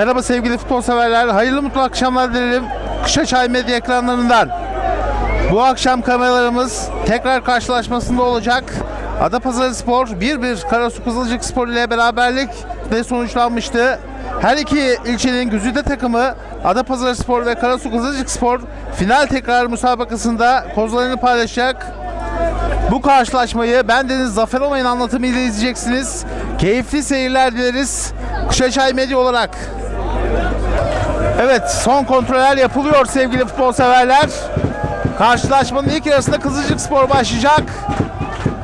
Merhaba sevgili futbol severler. Hayırlı mutlu akşamlar dilerim. Kışaçay medya ekranlarından. Bu akşam kameralarımız tekrar karşılaşmasında olacak. Adapazarı Spor 1-1 Karasu Kızılcık Spor ile beraberlik ve sonuçlanmıştı. Her iki ilçenin güzide takımı Adapazarı Spor ve Karasu Kızılcık Spor final tekrar müsabakasında kozlarını paylaşacak. Bu karşılaşmayı ben Deniz Zafer Olay'ın anlatımıyla izleyeceksiniz. Keyifli seyirler dileriz. Kuşaçay Medya olarak. Evet son kontroller yapılıyor sevgili futbol severler. Karşılaşmanın ilk yarısında Kızılcık Spor başlayacak.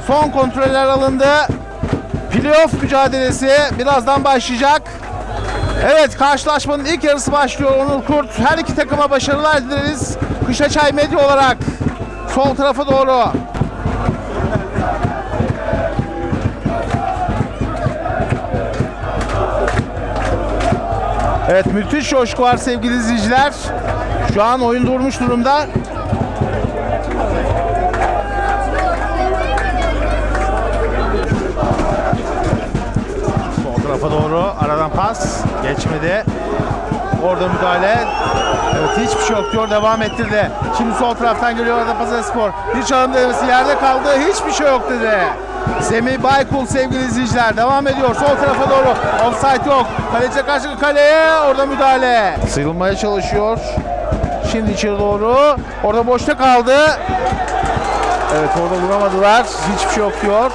Son kontroller alındı. Playoff mücadelesi birazdan başlayacak. Evet karşılaşmanın ilk yarısı başlıyor Onur Kurt. Her iki takıma başarılar dileriz. Kuşaçay Medya olarak sol tarafa doğru. Evet müthiş coşku var sevgili izleyiciler. Şu an oyun durmuş durumda. Sol tarafa doğru aradan pas geçmedi. Orada müdahale. Evet hiçbir şey yok diyor devam ettirdi. Şimdi sol taraftan geliyor arada Pazar Spor. Bir çalım denemesi yerde kaldı. Hiçbir şey yok dedi. Semih Baykul sevgili izleyiciler devam ediyor. Sol tarafa doğru. Offside yok. Kaleciye karşı kaleye. Orada müdahale. Sıyrılmaya çalışıyor. Şimdi içeri doğru. Orada boşta kaldı. Evet orada vuramadılar. Hiçbir şey yok diyor.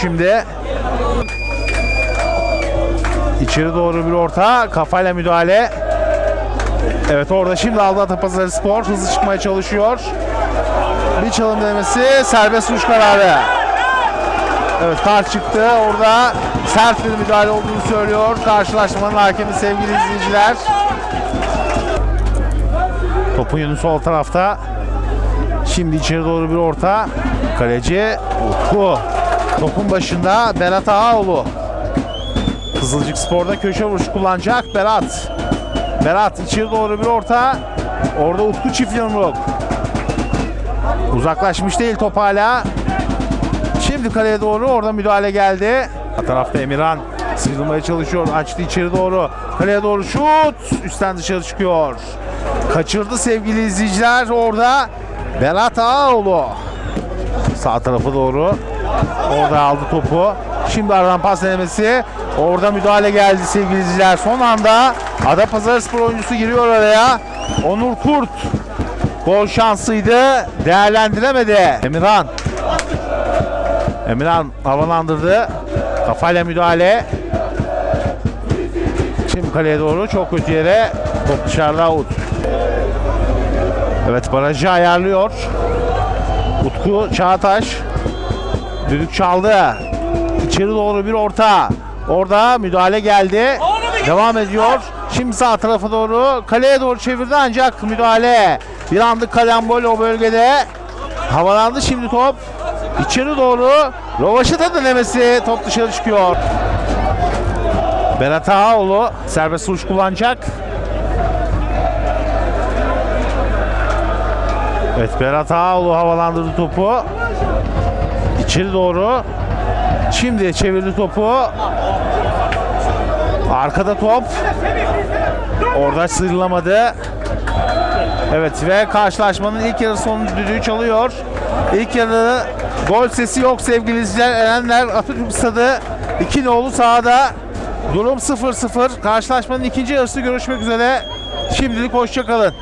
Şimdi. İçeri doğru bir orta. Kafayla müdahale. Evet orada şimdi aldı Atapazarı Spor. Hızlı çıkmaya çalışıyor. Bir çalım denemesi. Serbest vuruş kararı. Evet kart çıktı. Orada sert bir müdahale olduğunu söylüyor. Karşılaşmanın hakemi sevgili izleyiciler. Topun yönü sol tarafta. Şimdi içeri doğru bir orta. Kaleci Utku. Topun başında Berat Ağaoğlu. Kızılcık Spor'da köşe vuruşu kullanacak Berat. Berat içeri doğru bir orta. Orada Utku çift yumruk. Uzaklaşmış değil top hala. Şimdi kaleye doğru orada müdahale geldi. Tarafta Emirhan sıyrılmaya çalışıyor. Açtı içeri doğru. Kaleye doğru şut. Üstten dışarı çıkıyor. Kaçırdı sevgili izleyiciler orada. Berat Ağaoğlu. Sağ tarafa doğru. Orada aldı topu. Şimdi aradan pas denemesi. Orada müdahale geldi sevgili izleyiciler. Son anda Adapazarı Spor oyuncusu giriyor araya. Onur Kurt. Gol şansıydı. Değerlendiremedi. Emirhan. Emirhan havalandırdı. Kafayla müdahale. Şimdi kaleye doğru çok kötü yere. Top dışarıda out. Evet barajı ayarlıyor. Utku Çağataş. Düdük çaldı. İçeri doğru bir orta. Orada müdahale geldi. Devam ediyor. Şimdi sağ tarafa doğru kaleye doğru çevirdi ancak müdahale. Bir anlık kalembol o bölgede. Havalandı şimdi top. İçeri doğru. Rovaşata denemesi. Top dışarı çıkıyor. Berat Ağaoğlu serbest vuruş kullanacak. Evet Berat Ağaoğlu havalandırdı topu. İçeri doğru. Şimdi çevirdi topu. Arkada top. Orada sıyrılamadı. Evet ve karşılaşmanın ilk yarı sonu düdüğü çalıyor. İlk yarı gol sesi yok sevgili izleyiciler. Erenler Atatürk Stadı 2 nolu sahada. Durum 0-0. Karşılaşmanın ikinci yarısı görüşmek üzere. Şimdilik hoşçakalın.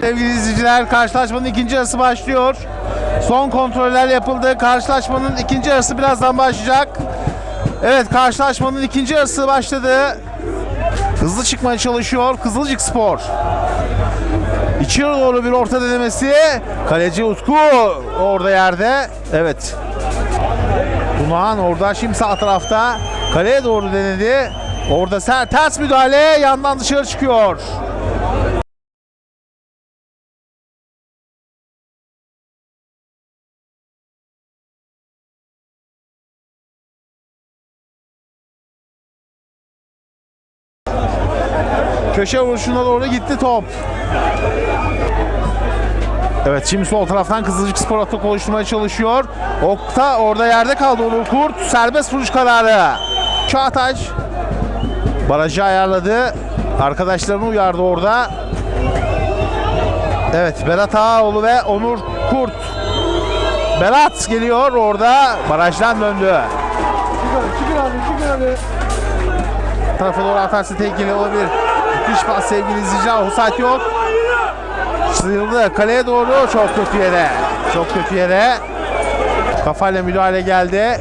Sevgili izleyiciler karşılaşmanın ikinci yarısı başlıyor. Son kontroller yapıldı. Karşılaşmanın ikinci yarısı birazdan başlayacak. Evet karşılaşmanın ikinci yarısı başladı. Hızlı çıkmaya çalışıyor Kızılcık Spor. İçeri doğru bir orta denemesi. Kaleci Utku orada yerde. Evet. Tunağan orada şimdi sağ tarafta. Kaleye doğru denedi. Orada ters müdahale yandan dışarı çıkıyor. Köşe vuruşuna doğru gitti top. Evet şimdi sol taraftan Kızılcık Spor atak oluşturmaya çalışıyor. Okta orada yerde kaldı Onur Kurt. Serbest vuruş kararı. Çağataş barajı ayarladı. Arkadaşlarını uyardı orada. Evet Berat Ağaoğlu ve Onur Kurt. Berat geliyor orada. Barajdan döndü. Tarafa doğru atarsa tehlikeli olabilir. Müthiş pas sevgili izleyiciler. Offside yok. Sıyrıldı. Kaleye doğru çok kötü yere. Çok kötü yere. Kafayla müdahale geldi.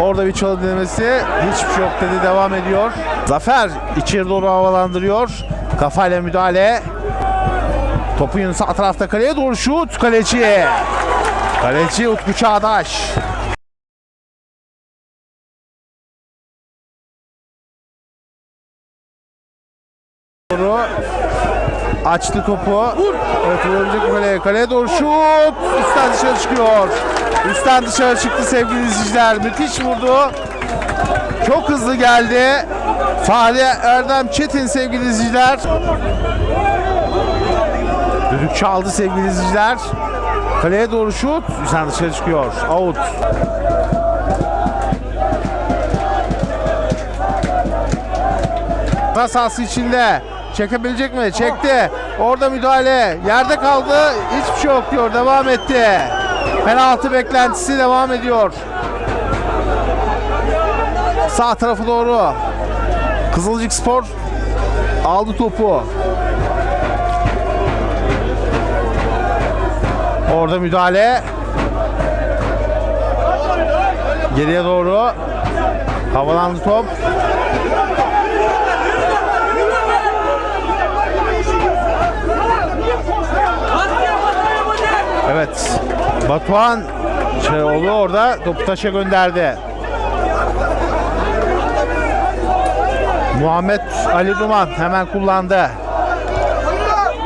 Orada bir çalı denemesi. Hiçbir şey yok dedi. Devam ediyor. Zafer içeri doğru havalandırıyor. Kafayla müdahale. Topun sağ tarafta kaleye doğru şut. Kaleci. Kaleci Utku Çağdaş. Doğru. Açtı topu. Evet vurabilecek kaleye? Kaleye doğru şut. Üstten dışarı çıkıyor. Üstten dışarı çıktı sevgili izleyiciler. Müthiş vurdu. Çok hızlı geldi. Fahri Erdem Çetin sevgili izleyiciler. Düdük çaldı sevgili izleyiciler. Kaleye doğru şut. Üstten dışarı çıkıyor. Out. Ceza sahası içinde. Çekebilecek mi? Çekti. Orada müdahale. Yerde kaldı. Hiçbir şey yok diyor. Devam etti. Penaltı beklentisi devam ediyor. Sağ tarafı doğru. Kızılcık Spor aldı topu. Orada müdahale. Geriye doğru. Havalandı top. Evet. Batuhan Çeroğlu orada topu taşa gönderdi. Muhammed Ali Duman hemen kullandı.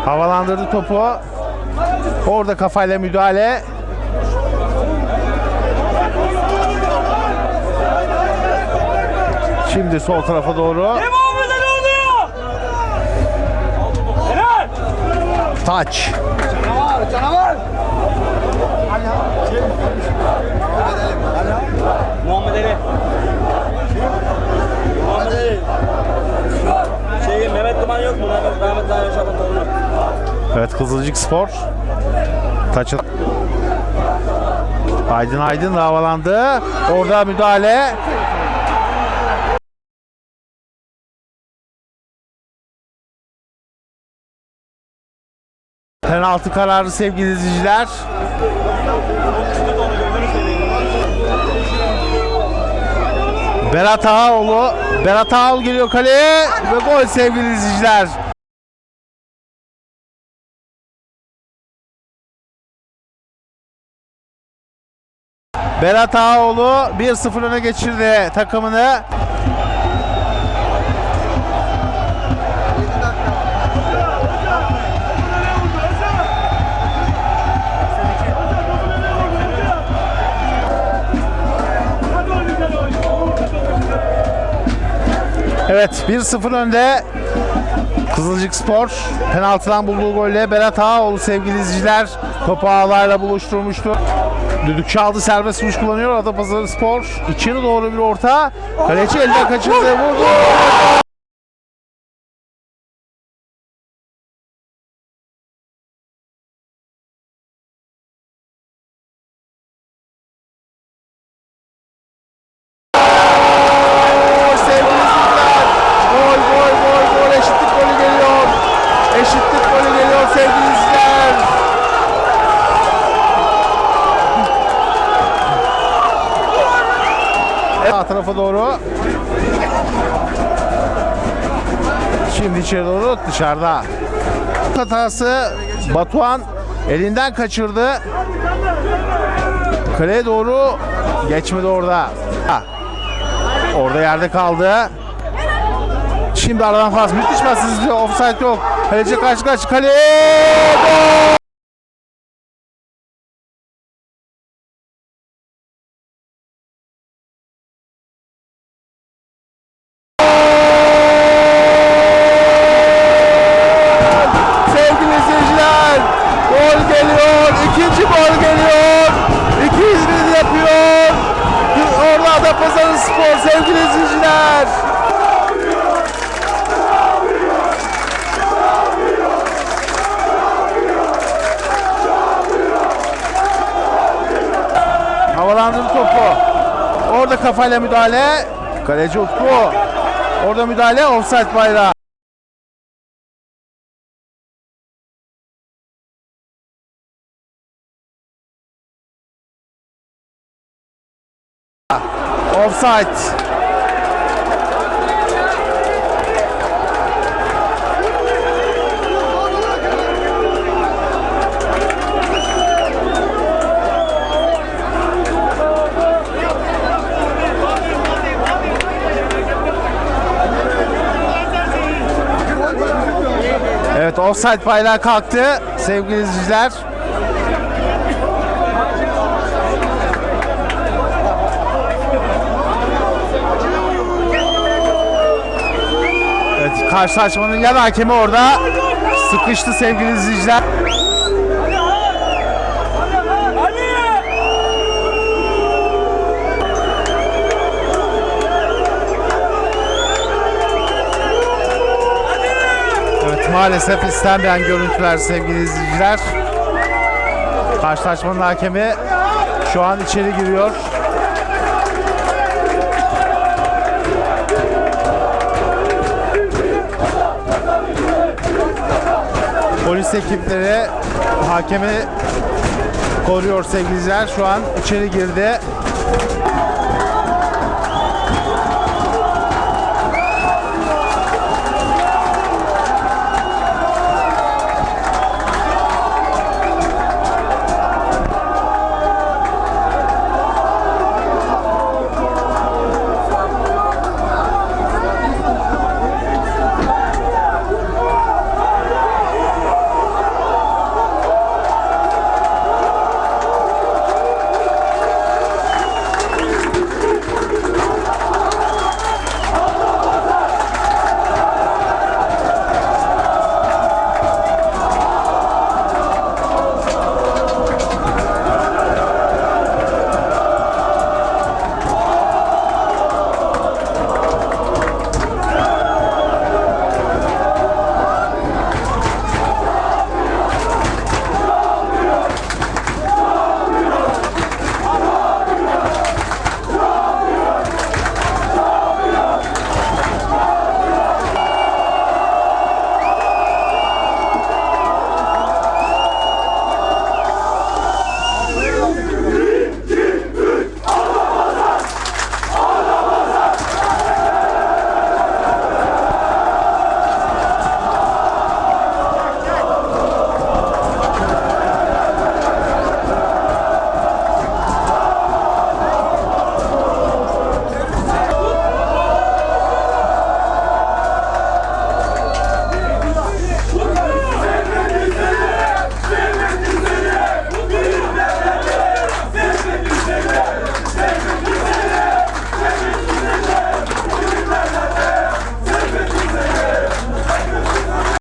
Havalandırdı topu. Orada kafayla müdahale. Şimdi sol tarafa doğru. Muhammed'e ne oluyor? Muhammed Ali. Muhammed Ali. Şey, Mehmet Duman yok mu? Mehmet, Mehmet torunu. Evet Kızılcık Spor. Taçı. Aydın Aydın havalandı. Orada müdahale. Penaltı kararı sevgili izleyiciler. Berat Ağaoğlu. Berat Ağaoğlu geliyor kaleye ve gol sevgili izleyiciler. Berat Ağaoğlu 1-0 öne geçirdi takımını. Evet 1-0 önde Kızılcık Spor penaltıdan bulduğu golle Berat Ağaoğlu sevgili izleyiciler topu ağlarla buluşturmuştu. Düdük çaldı serbest vuruş kullanıyor Adapazarı Spor. İçeri doğru bir orta. Kaleci elden kaçırdı vurdu. Tarafa doğru. Şimdi içeri doğru dışarıda. Hatası Batuhan elinden kaçırdı. Kaleye doğru geçmedi orada. Orada yerde kaldı. Şimdi aradan pas. Müthiş pas izliyor. Offside yok. Kaleci karşı karşı. Kaleye! Kafayla müdahale. Kaleci Utku. Orada müdahale. Offside bayrağı. Offside. Evet offside bayrağı kalktı sevgili izleyiciler. Evet karşılaşmanın yan hakemi orada sıkıştı sevgili izleyiciler. Maalesef istenmeyen görüntüler sevgili izleyiciler. Karşılaşmanın hakemi şu an içeri giriyor. Polis ekipleri hakemi koruyor sevgili izleyiciler. Şu an içeri girdi.